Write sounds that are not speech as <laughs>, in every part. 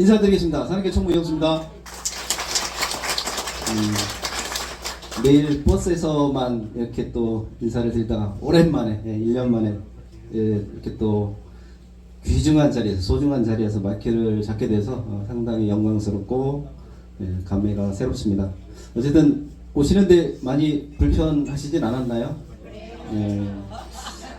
인사드리겠습니다. 산악회 총무 이영수입니다. 음, 매일 버스에서만 이렇게 또 인사를 드리다가 오랜만에 예, 1년 만에 예, 이렇게 또 귀중한 자리에서 소중한 자리에서 마이크를 잡게 돼서 어, 상당히 영광스럽고 예, 감회가 새롭습니다. 어쨌든 오시는데 많이 불편하시진 않았나요? 예.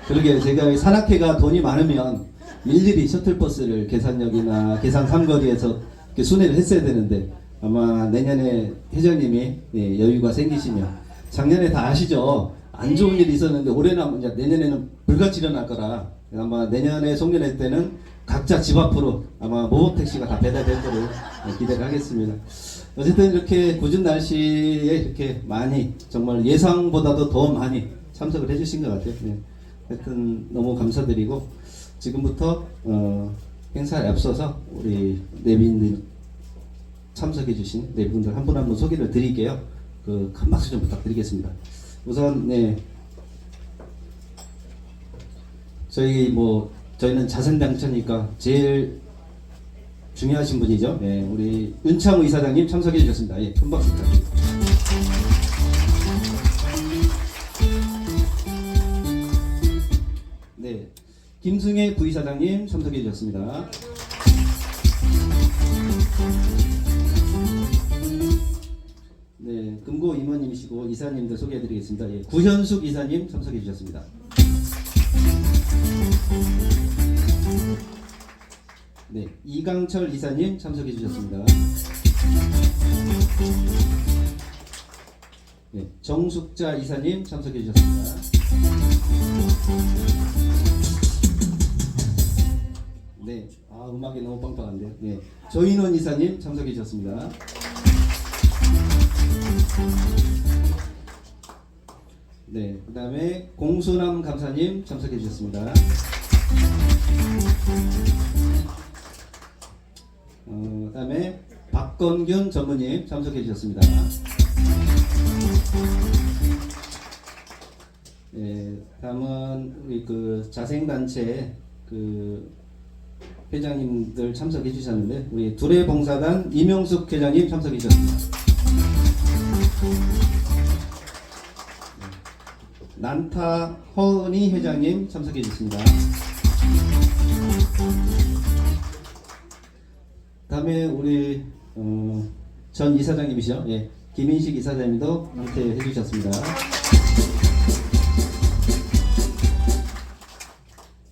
그러게 제가 산악회가 돈이 많으면 일일이 셔틀버스를 계산역이나 계산 삼거리에서 이렇게 순회를 했어야 되는데 아마 내년에 회장님이 예, 여유가 생기시면 작년에 다 아시죠? 안 좋은 일이 있었는데 올해는 이제 내년에는 불같이 일어날 거라 아마 내년에 송년회 때는 각자 집 앞으로 아마 모범 택시가 다 배달될 거로 기대를 하겠습니다. 어쨌든 이렇게 궂은 날씨에 이렇게 많이 정말 예상보다도 더 많이 참석을 해주신 것 같아요. 네. 하여튼 너무 감사드리고 지금부터 어, 행사에 앞서서 우리 내빈들 참석해 주신 내빈들 한 분 한 분 소개를 드릴게요. 그 큰 박수 좀 부탁드리겠습니다. 우선 네 저희 뭐 저희는 자선당처니까 제일 중요하신 분이죠. 네, 우리 윤창우 이사장님 참석해 주셨습니다. 예, 큰 박수 부탁드립니다. 김승혜 부이사장님 참석해 주셨습니다. 네, 금고 임원님이시고 이사님들 소개해 드리겠습니다. 예, 구현숙 이사님 참석해 주셨습니다. 네, 이강철 이사님 참석해 주셨습니다. 네, 정숙자 이사님 참석해 주셨습니다. 음악이 너무 빵빵한데요. 네, 조인원 이사님 참석해 주셨습니다. 네, 그 다음에 공수남 감사님 참석해 주셨습니다. 어, 그 다음에 박건균 전무님 참석해 주셨습니다. 네, 다음은 우리 그 자생단체 그 회장님들 참석해 주셨는데 우리 두레 봉사단 이명숙 회장님 참석해 주셨습니다. 난타 허은희 회장님 참석해 주셨습니다. 다음에 우리 어, 전 이사장님이시죠? 예, 김인식 이사장님도 함께 해주셨습니다.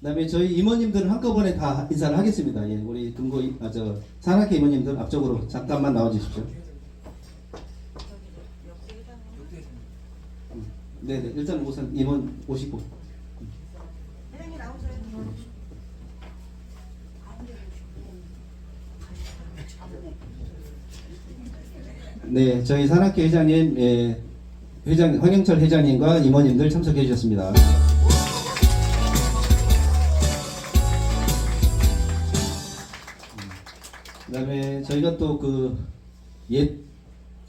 그다음에 저희 임원님들은 한꺼번에 다 인사를 하겠습니다. 예, 우리 금고 이- 아, 저 산악회 임원님들 앞쪽으로 잠깐만 나와주십시오. 음, 네, 네, 일단 우선 임원 오시고. 네, 저희 산악회 회장님, 예, 회장 황영철 회장님과 임원님들 참석해 주셨습니다. 그다음에 저희가 또 그 옛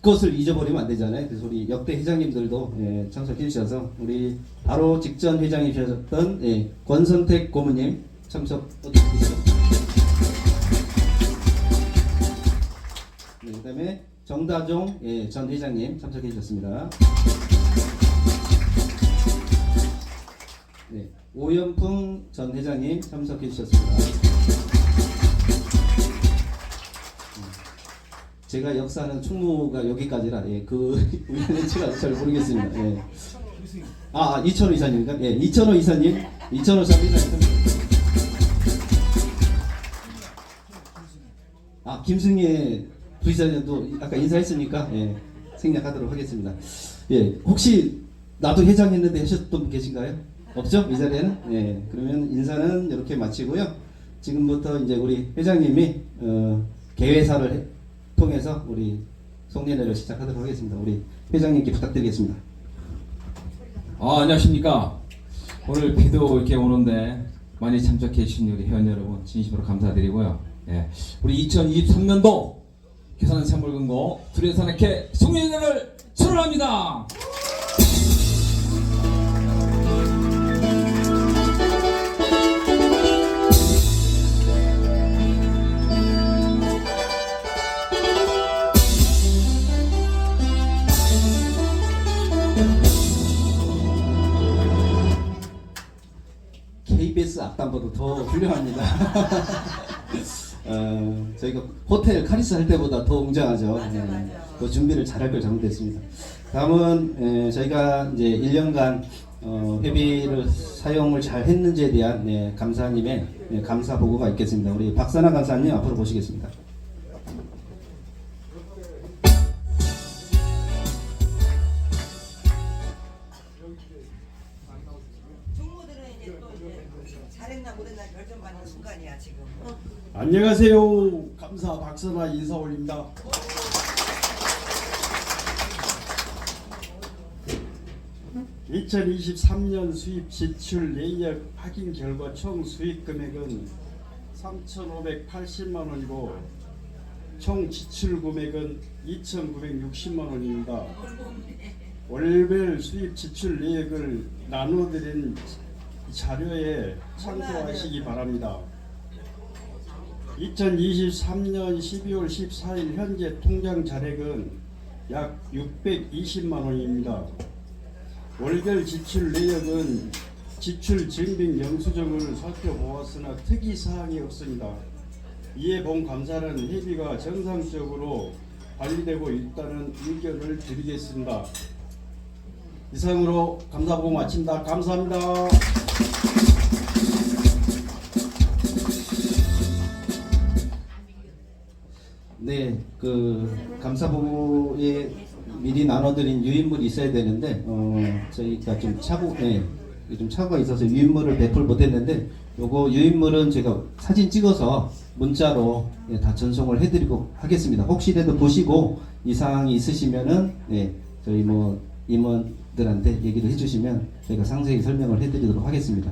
것을 잊어버리면 안 되잖아요. 그래서 우리 역대 회장님들도 예, 참석해 주셔서 우리 바로 직전 회장이셨던 예, 권선택 고문님 참석 부탁드립니다. 네, 그다음에 정다종 예, 전 회장님 참석해 주셨습니다. 네, 오연풍 전 회장님 참석해 주셨습니다. 제가 역사하는 충무가 여기까지라 예, 그 <laughs> 우연치가 잘 모르겠습니다. 예. 아, 아 이천호 이사님인가? 예, 이천호 이사님, 이천호 전 이사님. 아 김승희 부이사님도 아까 인사했으니까 예, 생략하도록 하겠습니다. 예, 혹시 나도 회장했는데 하셨던 분 계신가요? 없죠? 이 자리에는? 예, 그러면 인사는 이렇게 마치고요. 지금부터 이제 우리 회장님이 어, 개회사를 해- 통해서 우리 송년회를 시작하도록 하겠습니다. 우리 회장님께 부탁드리겠습니다. 아, 안녕하십니까. 오늘 비도 이렇게 오는데 많이 참석해 주신 우리 회원 여러분 진심으로 감사드리고요. 예. 우리 2023년도 계산 산물금고 두레산악회 송년회를 출원합니다. 더 훌륭합니다. <laughs> 어, 저희가 호텔 카리스 할 때보다 더 웅장하죠. 맞아, 예, 맞아. 그 준비를 잘할 걸 잘못했습니다. 다음은 예, 저희가 이제 1년간 어, 회비를 사용을 잘 했는지에 대한 예, 감사님의 예, 감사 보고가 있겠습니다. 우리 박사나 감사님 앞으로 보시겠습니다. 안녕하세요. 감사 박선아 인사 올립니다. (2023년) 수입 지출 예약 확인 결과 총 수입 금액은 (3,580만 원이고) 총 지출 금액은 (2,960만 원입니다) 월별 수입 지출 내역을 나눠드린 자료에 참고하시기 바랍니다. 2023년 12월 14일 현재 통장 잔액은 약 620만 원입니다. 월별 지출 내역은 지출 증빙 영수증을 살펴보았으나 특이 사항이 없습니다. 이에 본 감사는 회비가 정상적으로 관리되고 있다는 의견을 드리겠습니다. 이상으로 감사 보고 마친다. 감사합니다. 그 감사 보고에 미리 나눠드린 유인물이 있어야 되는데 어, 저희가 좀 차고, 네, 좀 차고가 있어서 유인물을 배포를 못했는데 요거 유인물은 제가 사진 찍어서 문자로 네, 다 전송을 해드리고 하겠습니다. 혹시라도 보시고 이상이 있으시면은 네, 저희 뭐 임원들한테 얘기를 해주시면 저희가 상세히 설명을 해드리도록 하겠습니다.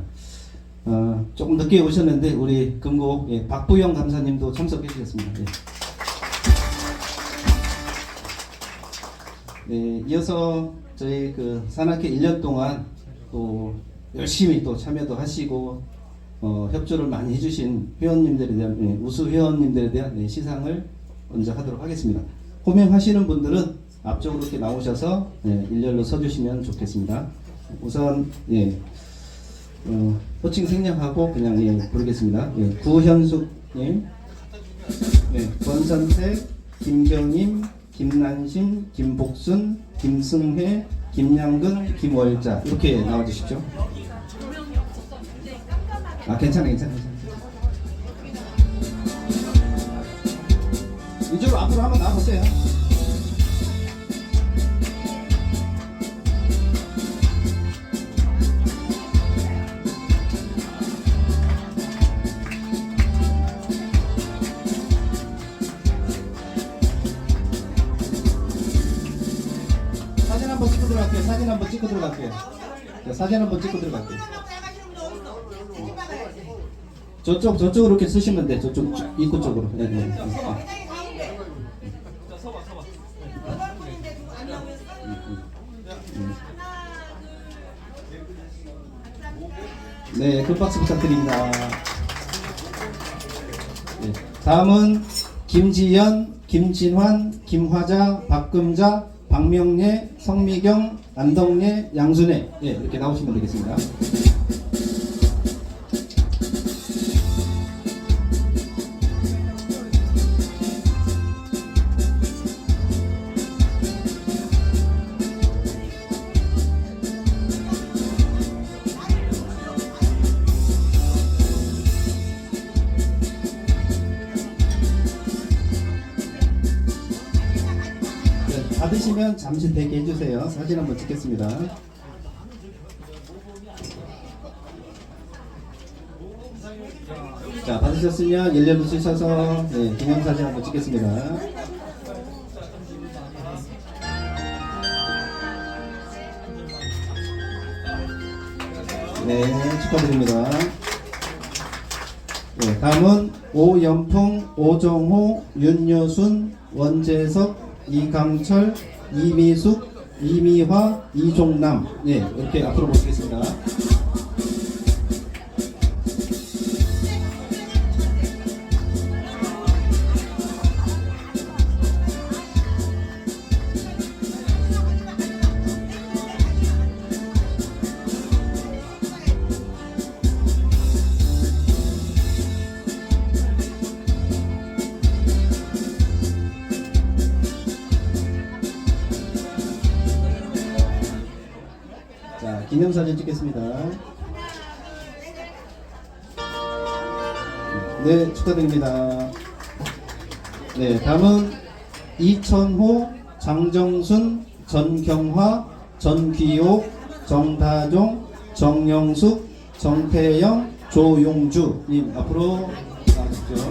어, 조금 늦게 오셨는데 우리 금고 예, 박부영 감사님도 참석해 주셨습니다. 예. 네, 이어서 저희 그 산악회 1년 동안 또 열심히 또 참여도 하시고 어, 협조를 많이 해주신 회원님들에 대한 네, 우수 회원님들에 대한 네, 시상을 먼저 하도록 하겠습니다. 호명하시는 분들은 앞쪽으로 이렇게 나오셔서 네, 일렬로 서주시면 좋겠습니다. 우선 예, 어, 호칭 생략하고 그냥 예, 부르겠습니다. 예, 구현숙님, 네, 권선택, 김경임, 김난심, 김복순, 김승회, 김양근, 김월자 이렇게 나와주십시오. 아 괜찮아 괜찮아. 이쪽으로 앞으로 한번 나와보세요. 찍고 들어갈게요. 사진 한번 찍고 들어갈게요. 자, 사진 한번 찍고 들어갈게요. 저쪽 저쪽으로 이렇게 쓰시면 돼. 저쪽 입구 쪽으로. 네, 네. 네. 네, 큰 박수 부탁드립니다. 네, 다음은 김지연, 김진환, 김화자, 박금자, 박명예, 성미경, 안덕예, 양순애 예, 이렇게 나오시면 되겠습니다. 네, 받으시면 잠시 대기 해 주세요. 사진 한번 찍겠습니다. 자, 받으셨으면 일렬로 쓰셔서 네, 기념사진 한번 찍겠습니다. 네, 축하드립니다. 네, 다음은 오연풍, 오정호, 윤여순, 원재석, 이강철, 이미숙, 이미화, 이종남 네, 이렇게 앞으로 모시겠습니다. 기념사진 찍겠습니다. 네, 축하드립니다. 네, 다음은 이천호, 장정순, 전경화, 전귀옥, 정다종, 정영숙, 정태영, 조용주님 앞으로 나와주십시오.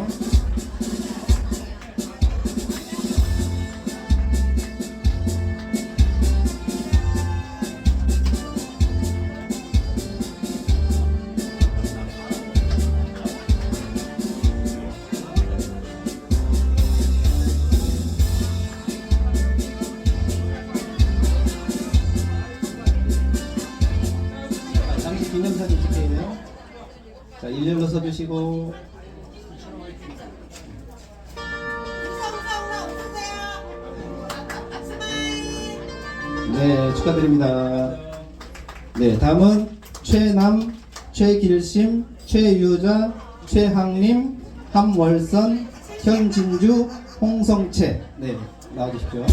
최유자, 최항림, 함월선, 현진주, 홍성채. 네, 나와주십시오.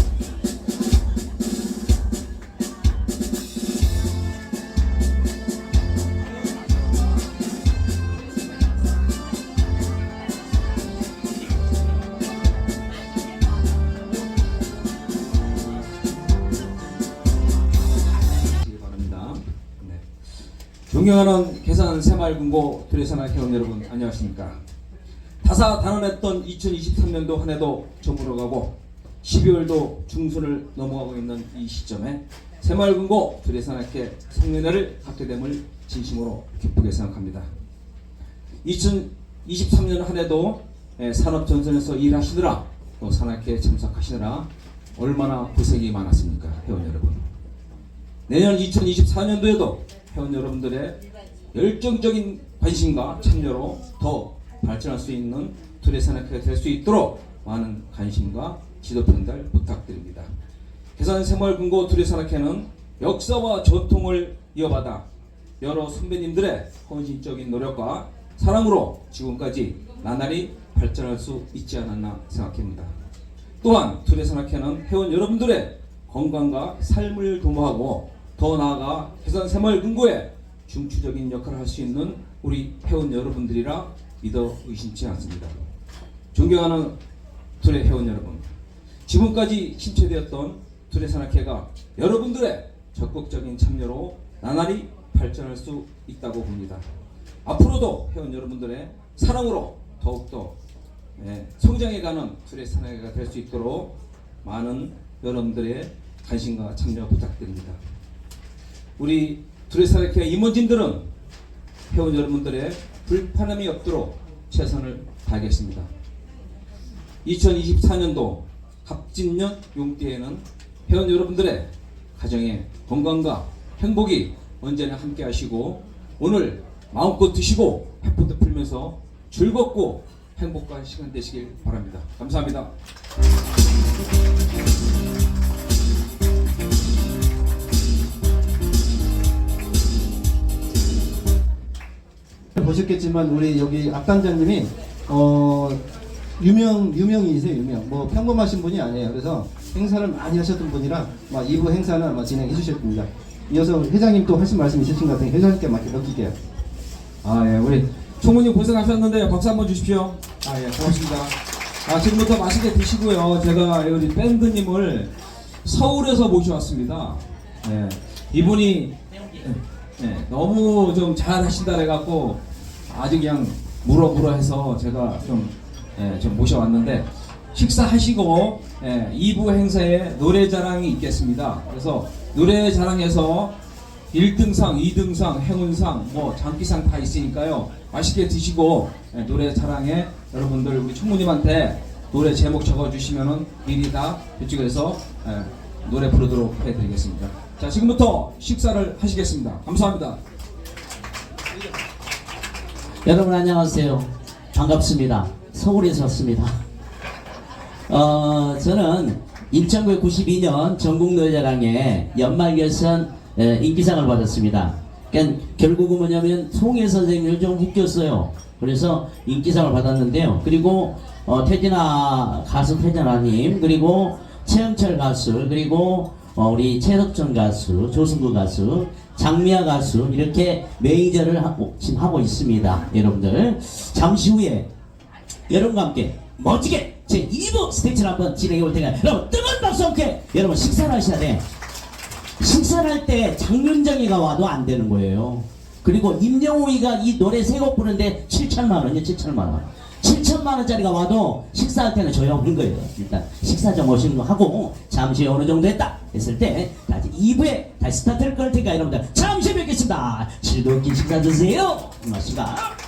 존경하는 새마을금고 두레산학 회원 여러분 안녕하십니까? 다사다난했던 2023년도 한 해도 저물어 가고 12월도 중순을 넘어가고 있는 이 시점에 새마을금고 두레산학회 성년회를 갖게 됨을 진심으로 기쁘게 생각합니다. 2023년 한 해도 예, 산업전선에서 일하시느라 또 산학회에 참석하시느라 얼마나 고생이 많았습니까 회원 여러분 내년 2024년도에도 회원 여러분들의 열정적인 관심과 참여로 더 발전할 수 있는 투레산학회가 될 수 있도록 많은 관심과 지도 편달 부탁드립니다. 계산생활금고 투레산학회는 역사와 전통을 이어받아 여러 선배님들의 헌신적인 노력과 사랑으로 지금까지 나날이 발전할 수 있지 않았나 생각합니다. 또한 투레산학회는 회원 여러분들의 건강과 삶을 도모하고 더 나아가 해산 새마을 금고에 중추적인 역할을 할 수 있는 우리 회원 여러분들이라 믿어 의심치 않습니다. 존경하는 투레 회원 여러분, 지금까지 침체되었던 투레산학회가 여러분들의 적극적인 참여로 나날이 발전할 수 있다고 봅니다. 앞으로도 회원 여러분들의 사랑으로 더욱더 예, 성장해가는 투레산학회가 될 수 있도록 많은 여러분들의 관심과 참여 부탁드립니다. 우리 투레산학회 임원진들은 회원 여러분들의 불편함이 없도록 최선을 다하겠습니다. 2024년도 갑진년 용띠에는 회원 여러분들의 가정의 건강과 행복이 언제나 함께 하시고 오늘 마음껏 드시고 해포도 풀면서 즐겁고 행복한 시간 되시길 바랍니다. 감사합니다. 보셨겠지만 우리 여기 앞단장님이 어 유명 유명이세요 유명 뭐 평범하신 분이 아니에요 그래서 행사를 많이 하셨던 분이라 막 2부 행사는 아마 진행해 주실 겁니다 이어서 회장님 또 하신 말씀 있으신 것 같으니 회장님께 맡겨 맡길게요 아, 예, 우리 총무님 고생하셨는데 박수 한번 주십시오. 아, 예, 고맙습니다. 아, 지금부터 맛있게 드시고요. 제가 우리 밴드님을 서울에서 모셔왔습니다. 예, 이분이 예, 예, 너무 좀 잘하신다 해갖고 아주 그냥 물어 물어 해서 제가 좀, 예, 좀 모셔왔는데 식사하시고 예, 2부 행사에 노래 자랑이 있겠습니다. 그래서 노래 자랑에서 1등상, 2등상, 행운상, 뭐 장기상 다 있으니까요. 맛있게 드시고 예, 노래 자랑에 여러분들 우리 총무님한테 노래 제목 적어주시면은 미리 다 이쪽에서 예, 노래 부르도록 해드리겠습니다. 자 지금부터 식사를 하시겠습니다. 감사합니다. 여러분 안녕하세요. 반갑습니다. 서울에서 왔습니다. 어, 저는 1992년 전국노래자랑에 연말결선 에, 인기상을 받았습니다. 그러니까 결국은 뭐냐면 송혜 선생님을 좀 웃겼어요. 그래서 인기상을 받았는데요. 그리고 어, 태진아 가수 태진아님 그리고 최영철 가수 그리고 어, 우리 최덕전 가수, 조승구 가수, 장미아 가수 이렇게 매니저를 하고, 지금 하고 있습니다. 여러분들 잠시 후에 여러분과 함께 멋지게 제 2부 스테이지를 한번 진행해 볼 테니까 여러분 뜨거운 박수 함께 여러분 식사를 하셔야 돼. 식사를 할 때 장윤정이가 와도 안 되는 거예요. 그리고 임영웅이가 이 노래 세 곡 부르는데 7천만 원이요, 7천만 원. 7천만 원짜리가 와도 식사할 때는 조용한 거예요. 일단 식사 좀 오시는 거 하고 잠시 어느 정도 했다 했을 때 다시 2부에 다시 스타트를 걸 테니까 여러분들 잠시 뵙겠습니다. 즐겁게 식사 드세요. 고맙습니다.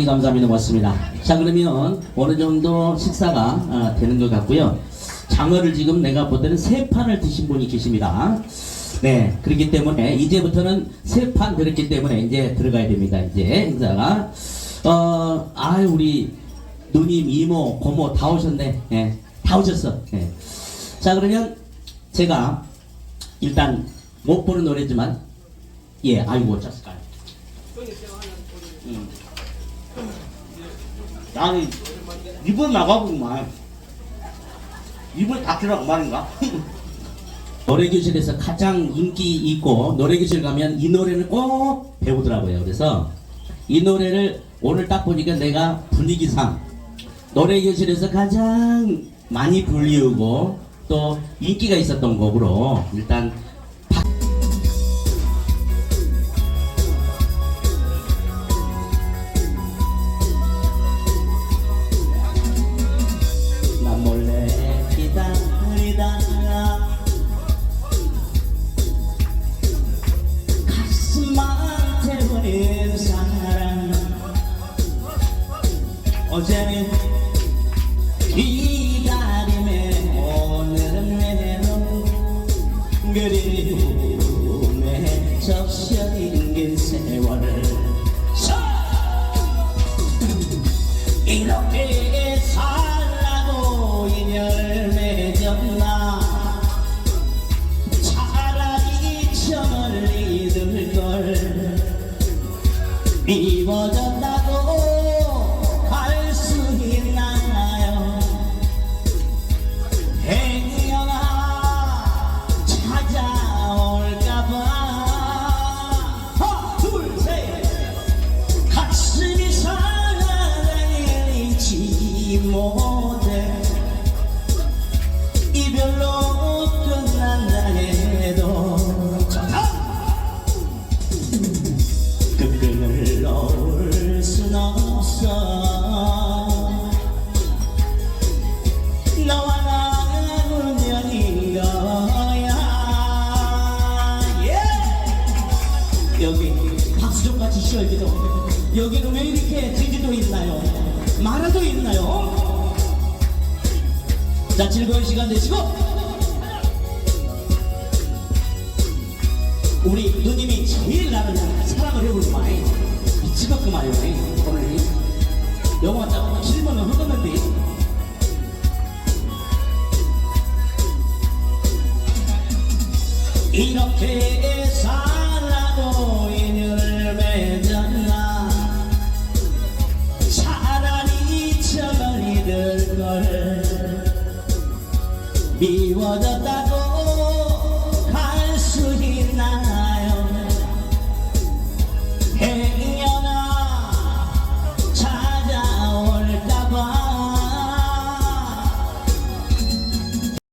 대단히 감사합니다. 고맙습니다. 자 그러면 어느 정도 식사가 아, 되는 것 같고요. 장어를 지금 내가 볼 때는 세 판을 드신 분이 계십니다. 네, 그렇기 때문에 이제부터는 세 판 들었기 때문에 이제 들어가야 됩니다. 이제 행사가 어, 아유 우리 누님, 이모, 고모 다 오셨네. 예, 다 오셨어. 예. 자 그러면 제가 일단 못 부르는 노래지만 예, 아이고 짰을까요? 음. 나는 이번 나가보구만 이번 닥치라고 말인가? <laughs> 노래교실에서 가장 인기 있고 노래교실 가면 이 노래를 꼭 배우더라고요 그래서 이 노래를 오늘 딱 보니까 내가 분위기상 노래교실에서 가장 많이 불리우고 또 인기가 있었던 곡으로 일단 접셔있는 세월을 이렇게 미치겠구만요. 오늘 영화 딱 길면은 흘렀는데 이렇게 살라고 인연을 맺었나? 차라리 저 멀리 들 걸. 미워졌다